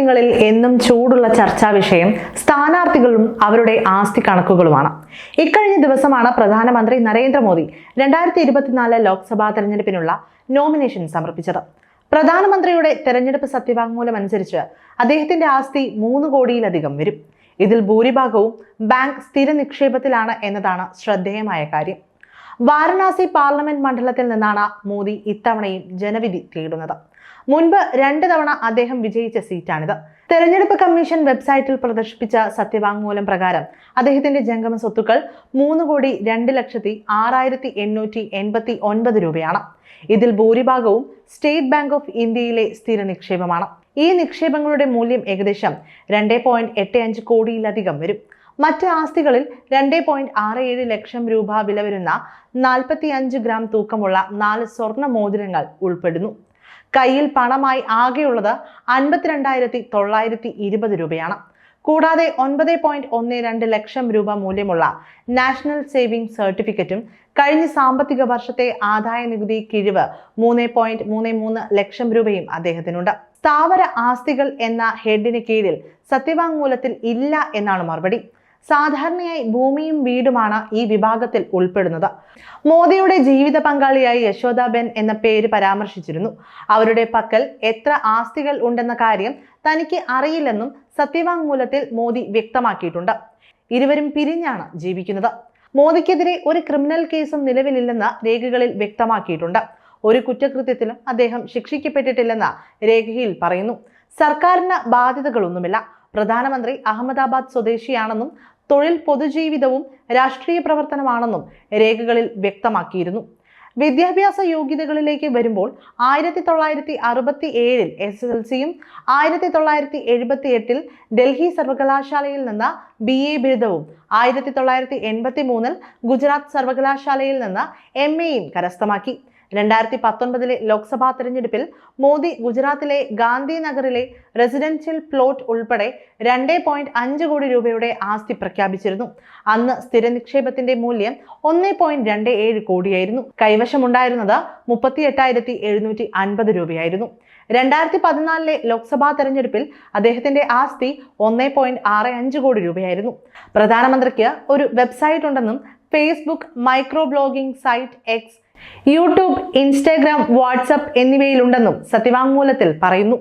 സമയങ്ങളിൽ എന്നും ചൂടുള്ള ചർച്ചാ വിഷയം സ്ഥാനാർത്ഥികളും അവരുടെ ആസ്തി കണക്കുകളുമാണ്. ഇക്കഴിഞ്ഞ ദിവസമാണ് പ്രധാനമന്ത്രി നരേന്ദ്രമോദി രണ്ടായിരത്തി ഇരുപത്തിനാല് ലോക്സഭാ തെരഞ്ഞെടുപ്പിനുള്ള നോമിനേഷൻ സമർപ്പിച്ചത്. പ്രധാനമന്ത്രിയുടെ തെരഞ്ഞെടുപ്പ് സത്യവാങ്മൂലം അനുസരിച്ച് അദ്ദേഹത്തിന്റെ ആസ്തി മൂന്ന് കോടിയിലധികം വരും. ഇതിൽ ഭൂരിഭാഗവും ബാങ്ക് സ്ഥിര നിക്ഷേപത്തിലാണ് എന്നതാണ് ശ്രദ്ധേയമായ കാര്യം. വാരണാസി പാർലമെന്റ് മണ്ഡലത്തിൽ നിന്നാണ് മോദി ഇത്തവണയും ജനവിധി തേടുന്നത്. മുൻപ് രണ്ട് തവണ അദ്ദേഹം വിജയിച്ച സീറ്റാണിത്. തെരഞ്ഞെടുപ്പ് കമ്മീഷൻ വെബ്സൈറ്റിൽ പ്രദർശിപ്പിച്ച സത്യവാങ്മൂലം പ്രകാരം അദ്ദേഹത്തിന്റെ ജംഗമ സ്വത്തുക്കൾ മൂന്ന് കോടി രണ്ട് ലക്ഷത്തി ആറായിരത്തി എണ്ണൂറ്റി എൺപത്തി ഒൻപത് രൂപയാണ്. ഇതിൽ ഭൂരിഭാഗവും സ്റ്റേറ്റ് ബാങ്ക് ഓഫ് ഇന്ത്യയിലെ സ്ഥിര നിക്ഷേപമാണ്. ഈ നിക്ഷേപങ്ങളുടെ മൂല്യം ഏകദേശം രണ്ട് പോയിന്റ് എട്ട് അഞ്ച് കോടിയിലധികം വരും. മറ്റ് ആസ്തികളിൽ രണ്ട് പോയിന്റ് ആറ് ഏഴ് ലക്ഷം രൂപ വില വരുന്ന നാൽപ്പത്തി അഞ്ച് ഗ്രാം തൂക്കമുള്ള നാല് സ്വർണ മോതിരങ്ങൾ ഉൾപ്പെടുന്നു. കയ്യിൽ പണമായി ആകെയുള്ളത് അൻപത്തിരണ്ടായിരത്തി തൊള്ളായിരത്തി ഇരുപത് രൂപയാണ്. കൂടാതെ ഒൻപത് പോയിന്റ് ഒന്ന് രണ്ട് ലക്ഷം രൂപ മൂല്യമുള്ള നാഷണൽ സേവിംഗ് സർട്ടിഫിക്കറ്റും കഴിഞ്ഞ സാമ്പത്തിക വർഷത്തെ ആദായ നികുതി കിഴിവ് മൂന്ന് പോയിന്റ് മൂന്ന് മൂന്ന് ലക്ഷം രൂപയും അദ്ദേഹത്തിനുണ്ട്. സ്ഥാവര ആസ്തികൾ എന്ന ഹെഡിന് കീഴിൽ സത്യവാങ്മൂലത്തിൽ ഇല്ല എന്നാണ് മറുപടി. സാധാരണയായി ഭൂമിയും വീടുമാണ് ഈ വിഭാഗത്തിൽ ഉൾപ്പെടുന്നത്. മോദിയുടെ ജീവിത പങ്കാളിയായി യശോദാബെൻ എന്ന പേര് പരാമർശിച്ചിരുന്നു. അവരുടെ പക്കൽ എത്ര ആസ്തികൾ ഉണ്ടെന്ന കാര്യം തനിക്ക് അറിയില്ലെന്നും സത്യവാങ്മൂലത്തിൽ മോദി വ്യക്തമാക്കിയിട്ടുണ്ട്. ഇരുവരും പിരിഞ്ഞാണ് ജീവിക്കുന്നത്. മോദിക്കെതിരെ ഒരു ക്രിമിനൽ കേസും നിലവിലില്ലെന്ന് രേഖകളിൽ വ്യക്തമാക്കിയിട്ടുണ്ട്. ഒരു കുറ്റകൃത്യത്തിലും അദ്ദേഹം ശിക്ഷിക്കപ്പെട്ടിട്ടില്ലെന്ന് രേഖയിൽ പറയുന്നു. സർക്കാരിന് ബാധ്യതകളൊന്നുമില്ല. പ്രധാനമന്ത്രി അഹമ്മദാബാദ് സ്വദേശിയാണെന്നും തൊഴിൽ പൊതുജീവിതവും രാഷ്ട്രീയ പ്രവർത്തനമാണെന്നും രേഖകളിൽ വ്യക്തമാക്കിയിരുന്നു. വിദ്യാഭ്യാസ യോഗ്യതകളിലേക്ക് വരുമ്പോൾ ആയിരത്തി തൊള്ളായിരത്തി അറുപത്തി ഏഴിൽ എസ് എൽ സിയും ആയിരത്തി തൊള്ളായിരത്തി എഴുപത്തി എട്ടിൽ ഡൽഹി സർവകലാശാലയിൽ നിന്ന് ബി എ ബിരുദവും ആയിരത്തി തൊള്ളായിരത്തി എൺപത്തി മൂന്നിൽ ഗുജറാത്ത് സർവകലാശാലയിൽ നിന്ന് എം എയും കരസ്ഥമാക്കി. രണ്ടായിരത്തി പത്തൊൻപതിലെ ലോക്സഭാ തെരഞ്ഞെടുപ്പിൽ മോദി ഗുജറാത്തിലെ ഗാന്ധിനഗറിലെ റെസിഡൻഷ്യൽ പ്ലോട്ട് ഉൾപ്പെടെ രണ്ട് പോയിന്റ് അഞ്ച് കോടി രൂപയുടെ ആസ്തി പ്രഖ്യാപിച്ചിരുന്നു. അന്ന് സ്ഥിര നിക്ഷേപത്തിന്റെ മൂല്യം ഒന്ന് പോയിന്റ് രണ്ട് ഏഴ് കോടിയായിരുന്നു. കൈവശമുണ്ടായിരുന്നത് മുപ്പത്തി എട്ടായിരത്തി എഴുന്നൂറ്റി അൻപത് രൂപയായിരുന്നു. രണ്ടായിരത്തി പതിനാലിലെ ലോക്സഭാ തെരഞ്ഞെടുപ്പിൽ അദ്ദേഹത്തിന്റെ ആസ്തി ഒന്ന് പോയിന്റ് ആറ് അഞ്ച് കോടി രൂപയായിരുന്നു. പ്രധാനമന്ത്രിക്ക് ഒരു വെബ്സൈറ്റ് ഉണ്ടെന്നും Facebook micro blogging site X YouTube Instagram WhatsApp എന്നിവയിലുണ്ടെന്നും സത്യവാങ്മൂലത്തിൽ പറയുന്നു.